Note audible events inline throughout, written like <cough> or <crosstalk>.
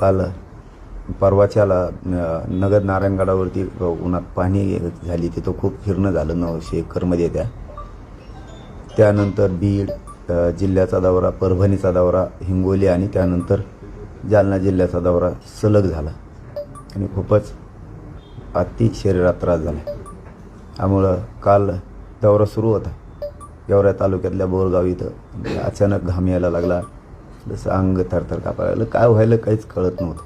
काल परवाच्याला नगर नारायणगडावरती उन्हात पाहणी झाली तिथं खूप फिरणं झालं नऊशे एकरमध्ये त्या. त्यानंतर बीड जिल्ह्याचा दौरा परभणीचा दौरा हिंगोली आणि त्यानंतर जालना जिल्ह्याचा दौरा सलग झाला. आणि खूपच अति शरीरात त्रास झाला. त्यामुळं काल दौरा सुरू होता. गेवरा तालुक्यातल्या बोरगाव इथं अचानक घाम यायला लागला. जसं अंग थरथर कापायला लागलं काय व्हायला काहीच कळत नव्हतं.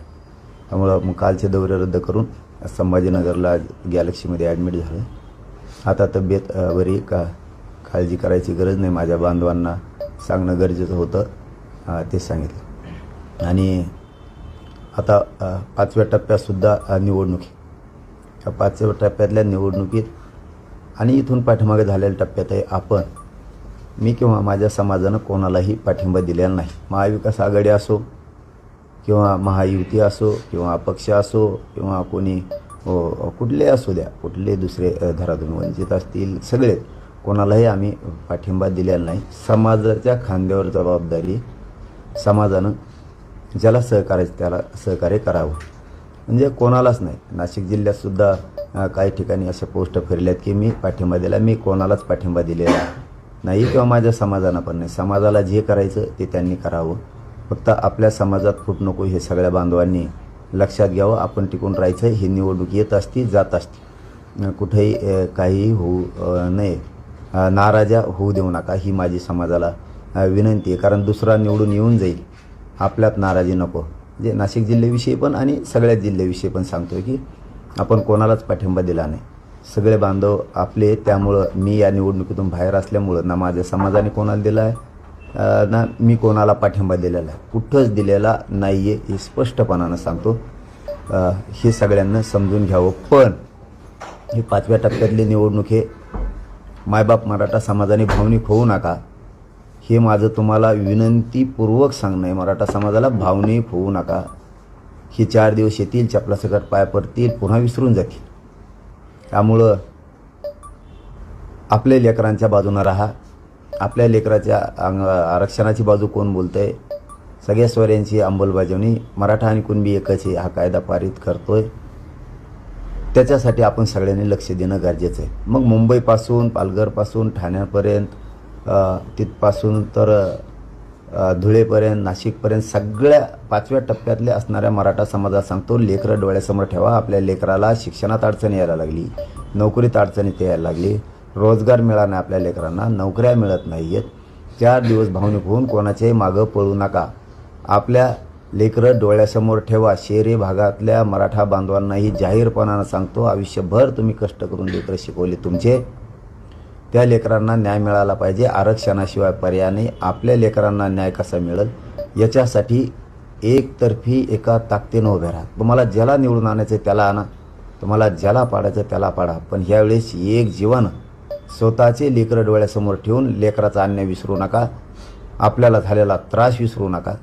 त्यामुळं मग कालचे दौरे रद्द करून संभाजीनगरला गॅलेक्सीमध्ये ॲडमिट झालं आता तब्येत बरी का? काळजी करायची गरज नाही. माझ्या बांधवांना सांगणं गरजेचं होतं ते सांगितलं. आणि आता पाचव्या टप्प्यातसुद्धा निवडणुकी निवडणूक या पाचव्या टप्प्यातल्या निवडणुकीत आणि इथून पाठीमागे झालेल्या टप्प्यात आहे आपण मी किंवा माझ्या समाजानं कोणालाही पाठिंबा दिलेला नाही. महाविकास आघाडी असो किंवा महायुती असो किंवा अपक्ष असो किंवा कोणी कुठले असू द्या कुठले दुसरे धरातून वंचित असतील सगळे कोणालाही आम्ही पाठिंबा दिलेला नाही. समाजाच्या खांद्यावर जबाबदारी समाजानं ज्याला सहकार्य त्याला सहकार्य करावं. म्हणजे कोणालाच नाही. नाशिक जिल्ह्यातसुद्धा काही ठिकाणी अशा पोस्ट फिरल्यात की मी पाठिंबा दिला मी कोणालाच पाठिंबा दिलेला नाही किंवा माझ्या समाजाना पण नाही. समाजाला जे करायचं ते त्यांनी करावं. फक्त आपल्या समाजात फूट नको हे सगळ्या बांधवांनी लक्षात घ्यावं. आपण टिकून राहायचं ही निवडणूक येत असती जात असती. कुठेही काहीही होऊ नये. नाराजा होऊ देऊ नका. ही माझी समाजाला विनंती आहे. कारण दुसरा निवडून येऊन जाईल. आपल्यात नाराजी नको. म्हणजे नाशिक जिल्ह्याविषयी पण आणि सगळ्या जिल्ह्याविषयी पण सांगतोय की आपण कोणालाच पाठिंबा दिला नाही. सगळे बांधव आपले त्यामुळं मी या निवडणुकीतून बाहेर असल्यामुळं ना माझ्या समाजाने कोणाला दिला आहे ना मी कोणाला पाठिंबा दिलेला आहे. कुठंच दिलेला नाही आहे हे स्पष्टपणानं सांगतो. हे सगळ्यांना समजून घ्यावं. पण ही पाचव्या टप्प्यातली निवडणूक हे मायबाप मराठा समाजाने भावनिक होऊ नका. हे माझं तुम्हाला विनंतीपूर्वक सांगणं आहे. मराठा समाजाला भावनिक होऊ नका. हे चार दिवस येतील चपलासकट पाय पडतील पुन्हा विसरून जातील. त्यामुळं आपल्या लेकरांच्या बाजूनं राहा. आपल्या लेकराच्या अंग आरक्षणाची बाजू कोण बोलतंय? सगळ्या स्वर्यांची अंमलबजावणी. मराठा आणि कुणबी एकच आहे हा कायदा पारित करतोय. त्याच्यासाठी आपण सगळ्यांनी लक्ष देणं गरजेचं आहे. मग मुंबईपासून पालघरपासून ठाण्यापर्यंत तिथपासून तर धुळेपर्यंत नाशिकपर्यंत सगळ्या पाचव्या टप्प्यातल्या असणाऱ्या मराठा समाजात सांगतो लेकरं डोळ्यासमोर ठेवा आपल्या लेकराला शिक्षणात अडचण यायला लागली नोकरीत अडचणीत यायला लागली रोजगार मिळा नाही आपल्या लेकरांना नोकऱ्या मिळत नाही आहेत चार दिवस भावनिक होऊन कोणाच्याही मागं पळू नका. आपल्या लेकरं डोळ्यासमोर ठेवा शहरी भागातल्या मराठा बांधवांनाही जाहीरपणानं सांगतो आयुष्यभर तुम्ही कष्ट करून लेकरं शिकवले तुमचे. त्या लेकरांना न्याय मिळाला पाहिजे. आरक्षणाशिवाय पर्याय नाही. आपल्या लेकरांना न्याय कसा मिळेल? याच्यासाठी एकतर्फी एका ताकदीनं उभे राहा. तुम्हाला ज्याला निवडून आणायचं आहे त्याला आणा. तुम्हाला ज्याला पाडायचं त्याला पाडा. पण ह्यावेळेस एक जीवन स्वतःचे लेकरं डोळ्यासमोर ठेवून लेकराचा अन्याय विसरू नका. आपल्याला झालेला त्रास विसरू नका.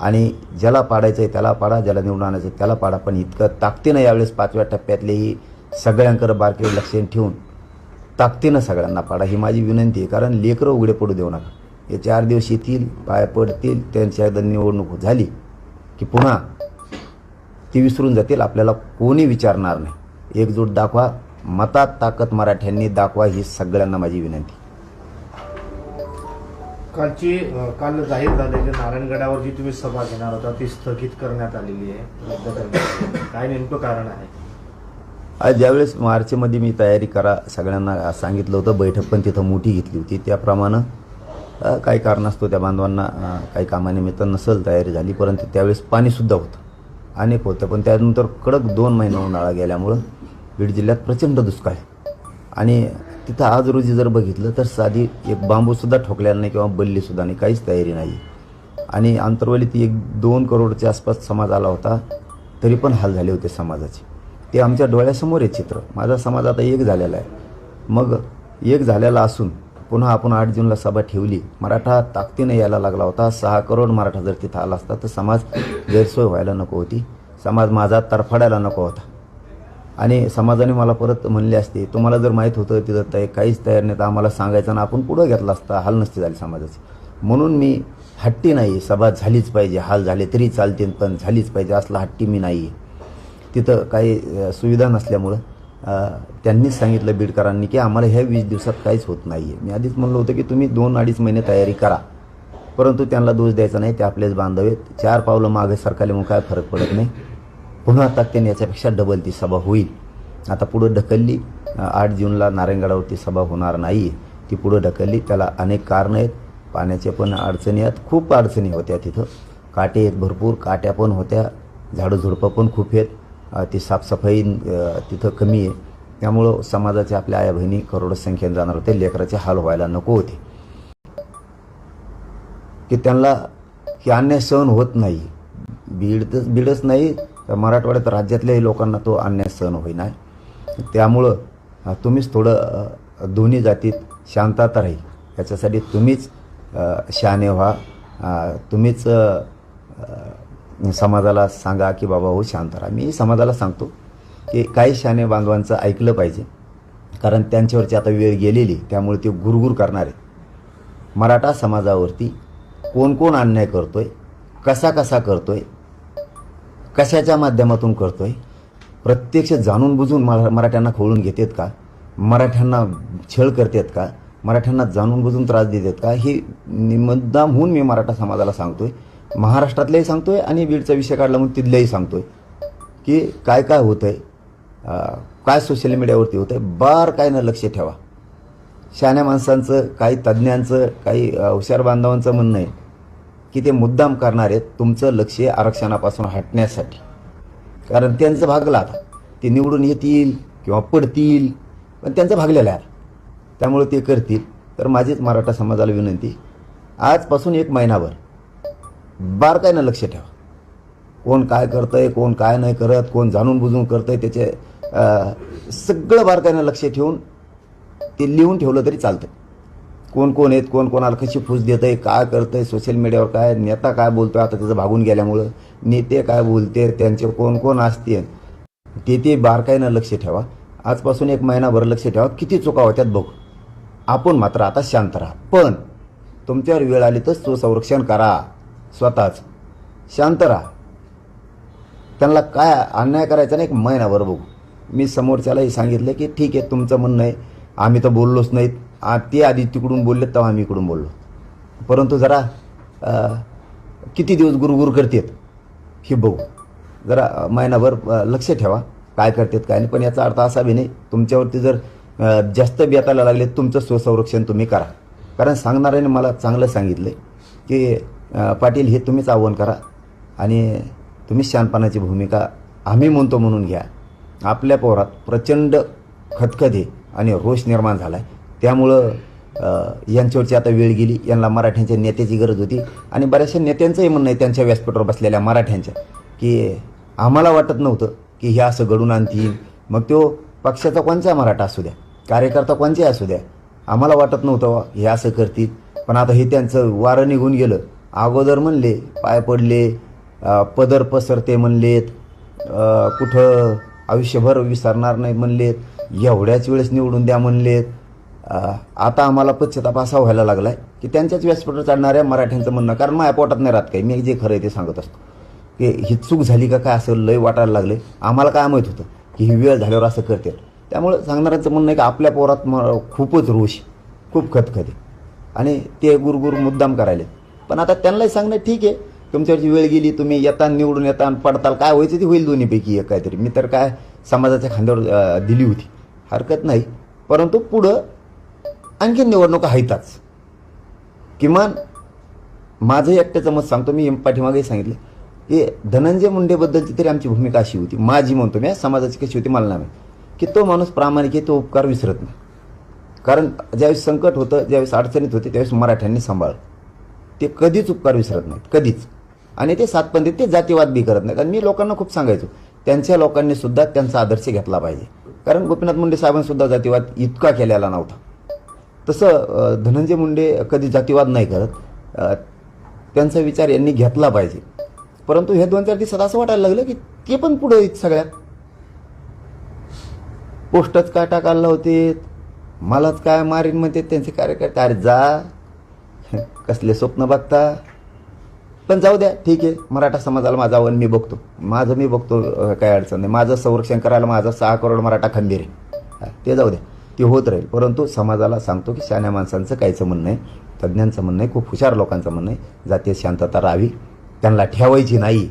आणि ज्याला पाडायचं आहे त्याला पाडा. ज्याला निवडून आणायचं आहे त्याला पाडा. पण इतकं ताकदीनं यावेळेस पाचव्या टप्प्यातलेही सगळ्यांकडे बारके लक्ष ठेवून ताकदीनं सगळ्यांना पाडा. ही माझी विनंती आहे. कारण लेकरं उघडे पडू देऊ नका. हे चार दिवस येतील पाय पडतील त्यांच्या एकदा निवडणूक झाली की पुन्हा ती विसरून जातील. आपल्याला कोणी विचारणार नाही. एकजूट दाखवा. मतात ताकद मराठ्यांनी दाखवा ही सगळ्यांना माझी विनंती. कालची काल जाहीर झालेली नारायणगडावर जी तुम्ही सभा घेणार होता ती स्थगित करण्यात आलेली आहे. रद्द करण्यात आलेली आहे. काय नेमकं कारण आहे? आज ज्यावेळेस मार्चमध्ये मी तयारी करा सगळ्यांना सांगितलं होतं बैठक पण तिथं मोठी घेतली होती. त्याप्रमाणे काही कारणास्तव त्या बांधवांना काही कामानिमित्त नसल तयारी झाली परंतु त्यावेळेस पाणीसुद्धा होतं. अनेक होतं पण त्यानंतर कडक दोन महिना उन्हाळा गेल्यामुळं बीड जिल्ह्यात प्रचंड दुष्काळ आहे. आणि तिथं आज रोजी जर बघितलं तर साधी एक बांबूसुद्धा ठोकलेला नाही किंवा बल्लीसुद्धा नाही काहीच तयारी नाही. आणि आंतरवलीत एक दोन करोडच्या आसपास समाज आला होता तरी पण हाल झाले होते समाजाचे. ते आमच्या डोळ्यासमोर आहे चित्र. माझा समाज आता एक झालेला आहे. मग एक झालेला असून पुन्हा आपण आठ जूनला सभा ठेवली. मराठा ताकदीने यायला लागला होता. सहा करोड मराठा जर तिथं आला असता तर समाज गैरसोय व्हायला नको होती. समाज माझा तरफडायला नको होता. आणि समाजाने मला परत म्हणले असते तुम्हाला जर माहीत होतं तिथं तय काहीच तयार नाही तर आम्हाला सांगायचं ना आपण पुढं घेतला असता. हाल नसते झाली समाजाची. म्हणून मी हट्टी नाही. आहे सभा झालीच पाहिजे. हाल झाले तरी चालतील पण झालीच पाहिजे. असला हट्टी मी नाही आहे तिथं काही सुविधा नसल्यामुळं त्यांनीच सांगितलं बीडकरांनी की आम्हाला ह्या वीस दिवसात काहीच होत नाही आहे मी आधीच म्हणलं होतं की तुम्ही दोन अडीच महिने तयारी करा. परंतु त्यांना दोष द्यायचा नाही ते आपलेच बांधव आहेत. चार पावलं मागे सरकारल्यामुळे काय फरक पडत नाही. पुन्हा ताकदीने याच्यापेक्षा डबल ती सभा होईल. आता पुढं ढकलली आठ जूनला नारायणगडावरती सभा होणार नाही ती पुढं ढकलली त्याला अनेक कारणं आहेत. पाण्याचे पण अडचणी आहेत. खूप अडचणी होत्या तिथं. काटे आहेत भरपूर काट्या पण होत्या. झाडं झुडपं पण खूप आहेत. ती साफसफाई तिथं कमी आहे. त्यामुळं समाजाच्या आपल्या आया बहिणी करोडो संख्येने जाणार होते. लेकराचे हाल व्हायला नको होते. की त्यांना हे अन्याय सहन होत नाही. बीड बीडच नाही. तर मराठवाड्यात राज्यातल्याही लोकांना तो अन्याय सहन होईना. त्यामुळं तुम्हीच थोडं दोन्ही जातीत शांतता राहील. याच्यासाठी तुम्हीच शहाणे व्हा. तुम्हीच समाजाला सांगा की बाबा हो शांत राहा. मी समाजाला सांगतो की काही शाने बांधवांचं ऐकलं पाहिजे. कारण त्यांच्यावरची आता वेळ गेलेली त्यामुळे ते गुरगुर करणार. मराठा समाजावरती कोण कोण अन्याय करतोय कसा कसा करतोय कशाच्या माध्यमातून करतोय प्रत्यक्ष जाणून बुजून मरा मराठ्यांना खोळून घेतात का? मराठ्यांना छळ करतात का? मराठ्यांना जाणून बुजून त्रास देतात का? हे मुद्दाम होऊन मी मराठा समाजाला सांगतोय. महाराष्ट्रातल्याही आहे आणि बीडचा विषय काढला म्हणून तिथल्याही आहे की काय काय होतं आहे काय सोशल मीडियावरती होतंय बार काय ना लक्ष ठेवा. शहाण्या माणसांचं काही तज्ज्ञांचं काही हुशार बांधवांचं म्हणणं आहे की ते मुद्दाम करणार आहेत तुमचं लक्ष आरक्षणापासून हटण्यासाठी. कारण त्यांचं भागलं आता. ते निवडून येतील किंवा पडतील पण त्यांचं भागलेलं आहे त्यामुळे ते करतील. तर माझीच मराठा समाजाला विनंती आजपासून एक महिनाभर बारकाईनं लक्ष ठेवा. कोण काय करतंय कोण काय नाही करत कोण जाणून बुजून करतंय त्याचे सगळं बारकाईनं लक्ष ठेवून ते लिहून ठेवलं तरी चालतं कोण कोण आहेत कोण कोणाला कशी फूस देत आहे काय करतंय सोशल मीडियावर काय नेता काय बोलतोय आता त्याचं भागून गेल्यामुळं. नेते काय बोलते त्यांचे कोण कोण असते ते ते बारकाईनं लक्ष ठेवा. आजपासून एक महिनाभर लक्ष ठेवा किती चुका होत्यात बघू. आपण मात्र आता शांत राहा. पण तुमच्यावर वेळ आली तर स्वसंरक्षण करा. स्वतःच. शांत राहा. त्यांना काय अन्याय करायचा नाही एक महिनाभर बघू. मी समोरच्यालाही सांगितलं की ठीक आहे तुमचं म्हणणं आहे. आम्ही तर बोललोच नाहीत. आ, ते आधी तिकडून बोलले तेव्हा आम्ही इकडून बोललो. परंतु जरा किती दिवस गुरुगुरु करतात हे बघू. जरा महिनाभर लक्ष ठेवा काय करतात काय नाही. पण याचा अर्थ असा बी नाही तुमच्यावरती जर जास्त बेतायला लागले तुमचं स्वसंरक्षण तुम्ही करा. कारण सांगणाऱ्याने मला चांगलं सांगितलं की पाटील हे तुम्हीच आव्हान करा आणि तुम्ही शांतपणाची भूमिका आम्ही म्हणतो म्हणून घ्या. आपल्या पोरात प्रचंड खतखते आणि रोष निर्माण झाला आहे त्यामुळं यांच्यावरची आता वेळ गेली. यांना मराठ्यांच्या नेत्याची गरज होती. आणि बऱ्याचशा नेत्यांचंही म्हणणं आहे त्यांच्या व्यासपीठावर बसलेल्या मराठ्यांच्या की आम्हाला वाटत नव्हतं की हे असं घडून आणतील. मग तो पक्षाचा कोणचा मराठा असू द्या कार्यकर्ता कोणचे असू द्या आम्हाला वाटत नव्हतं हे असं करतील. पण आता हे त्यांचं वारं निघून गेलं. अगोदर म्हणले पाय पडले पदर पसरते म्हणलेत कुठं आयुष्यभर विसरणार नाही म्हणलेत एवढ्याच वेळेस निवडून द्या म्हणलेत. आता आम्हाला पश्चाताप असा व्हायला आहे की त्यांच्याच व्यासपीठावर चढणाऱ्या मराठ्यांचं म्हणणं कारण माझ्या पोटात नाही राहत काही मी जे खरं आहे ते सांगत असतो. की ही चूक झाली का काय असं लय वाटायला लागले. आम्हाला काय माहीत होतं की ही वेळ झाल्यावर असं करते त्यामुळं सांगणाऱ्यांचं म्हणणं आहे की आपल्या पोरात म खूपच रोष खूप खतखते. आणि ते गुरगुर मुद्दाम करायले पण आता त्यांनाही सांगणं ठीक आहे. तुमच्यावरची वेळ गेली तुम्ही येता निवडून येता पडताल काय व्हायचं ते होईल दोन्हीपैकी एक काहीतरी. मी तर काय समाजाच्या खांद्यावर दिली होती. हरकत नाही. परंतु पुढं आणखी निवडणुका आहेतच. किमान माझं एकट्याचं मत सांगतो मी पाठीमागेही सांगितलं की धनंजय मुंडेबद्दलची तरी आमची भूमिका अशी होती. माझी म्हणतो मी समाजाची कशी होती मला नाही की तो माणूस प्रामाणिक आहे तो उपकार विसरत नाही. कारण ज्यावेळेस संकट होतं ज्यावेळेस अडचणीत होते त्यावेळेस मराठ्यांनी सांभाळलं. ते कधीच उपकार विसरत नाहीत कधीच. आणि ते सातपंथी ते जातीवाद बी करत नाहीत. आणि मी लोकांना खूप सांगायचो त्यांच्या लोकांनी सुद्धा त्यांचा आदर्श घेतला पाहिजे. कारण गोपीनाथ मुंडे साहेबांसुद्धा जातीवाद इतका केलेला नव्हता. तसं धनंजय मुंडे कधी जातीवाद नाही करत. त्यांचा विचार यांनी घेतला पाहिजे. परंतु हे दोन चार दिवसात असं वाटायला लागलं की ते पण पुढे आहेत सगळ्यात. पोस्टच काय टाकायला होते मलाच काय मारीन म्हणते त्यांचे कार्यकर्ते? अरे जा. <laughs> कसले स्वप्न बघता? पण जाऊ द्या ठीक आहे. मराठा समाजाला माझं आव्हान मी बघतो. माझं मी बघतो काय अडचण नाही. माझं संरक्षण करायला माझा सहा करोड मराठा खंबीर आहे. ते जाऊ द्या. ते होत राहील. परंतु समाजाला सांगतो की शहाण्या माणसांचं काहीचं म्हणणं आहे. तज्ज्ञांचं म्हणणं आहे. खूप हुशार लोकांचं म्हणणं आहे. जातीय शांतता राहावी. त्यांना ठेवायची नाही.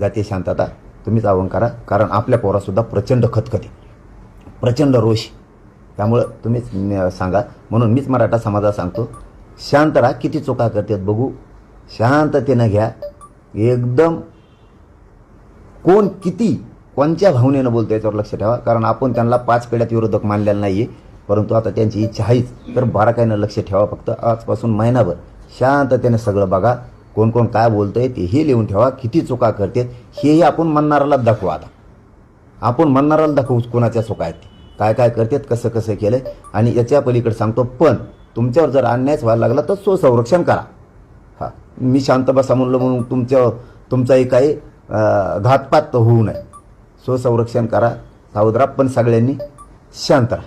जातीय शांतता तुम्हीच आव्हान करा. कारण आपल्या पोरासुद्धा प्रचंड खतखते. प्रचंड रोष. त्यामुळं तुम्हीच सांगा. म्हणून मीच मराठा समाजाला सांगतो शांत राहा किती चुका करतात बघू. शांततेनं घ्या. एकदम कोण किती कोणत्या भावनेनं बोलतो याच्यावर लक्ष ठेवा. कारण आपण त्यांना पाच पिढ्यात विरोधक मानलेला नाही आहे परंतु आता त्यांची इच्छा आहेच. तर बाराकाईनं लक्ष ठेवा फक्त. आजपासून महिनाभर शांततेने सगळं बघा. कोण कोण काय बोलतं ते हे लिहून ठेवा. किती चुका करतात हेही आपण म्हणणाऱ्याला दाखवू आता. आपण म्हणणाऱ्याला दाखवू कोणाच्या चुका आहेत काय काय करतात कसं कसं केलं आणि याच्या पलीकडे सांगतो पण तुमच्यावर जर अन्यायच व्हायला लागला तर स्वसंरक्षण करा. हा मी शांत बसा म्हणलं म्हणून तुमच्या तुमचाही काही घातपात होऊ नये. स्वसंरक्षण करा सावधरा पण सगळ्यांनी शांत राहा.